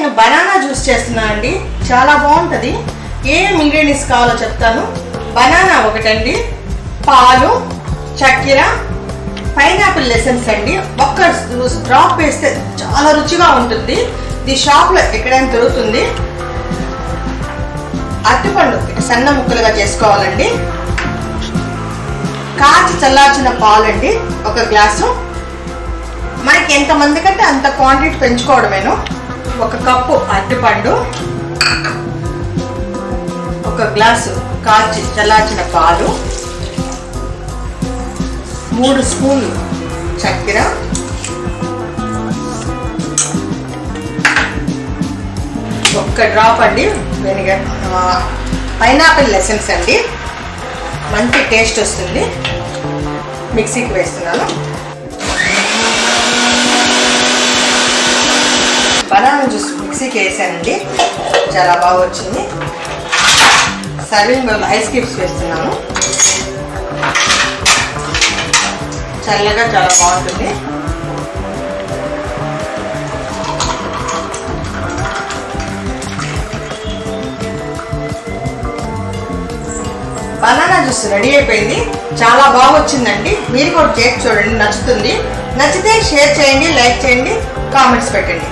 నేను banana juice చేస్తున్నాను అండి. చాలా బాగుంటుంది. ఏం ఇంగ్రీడియంట్స్ కావాలో చెప్తాను. బనానా ఒకటండి. పాలు చక్కెర పైనాపిల్ లెసన్స్ అండి. ఒక్క డ్రాప్ వేస్తే చాలా రుచిగా ఉంటుంది. ఇది షాప్లో ఎక్కడైనా దొరుకుతుంది. అరటిపండు సన్న ముక్కలుగా చేసుకోవాలండి. కాచి చల్లార్చిన పాలండి. ఒక గ్లాసు. మనకి ఎంతమంది కంటే అంత క్వాంటిటీ పెంచుకోవడమేను. ఒక కప్పు అరటిపండు ఒక గ్లాసు కాచి చల్లార్చిన పాలు మూడు స్పూన్లు చక్కెర ఒక్క డ్రాప్ అండి వెనిగర్. పైనాపిల్ లెసన్స్ అండి. మంచి టేస్ట్ వస్తుంది. మిక్సీకి వేస్తున్నాను. బనానా జ్యూస్ మిక్సీకి వేసానండి చాలా బాగా వచ్చింది సర్వింగ్ బౌల్ ఐస్ క్యూబ్స్ వేస్తున్నాను. చల్లగా చాలా బాగుంటుంది. బనానా జ్యూస్ రెడీ అయిపోయింది. చాలా బాగా వచ్చిందండి మీరు కూడా చేసి చూడండి. నచ్చుతుంది. నచ్చితే షేర్ చేయండి లైక్ చేయండి కామెంట్స్ పెట్టండి.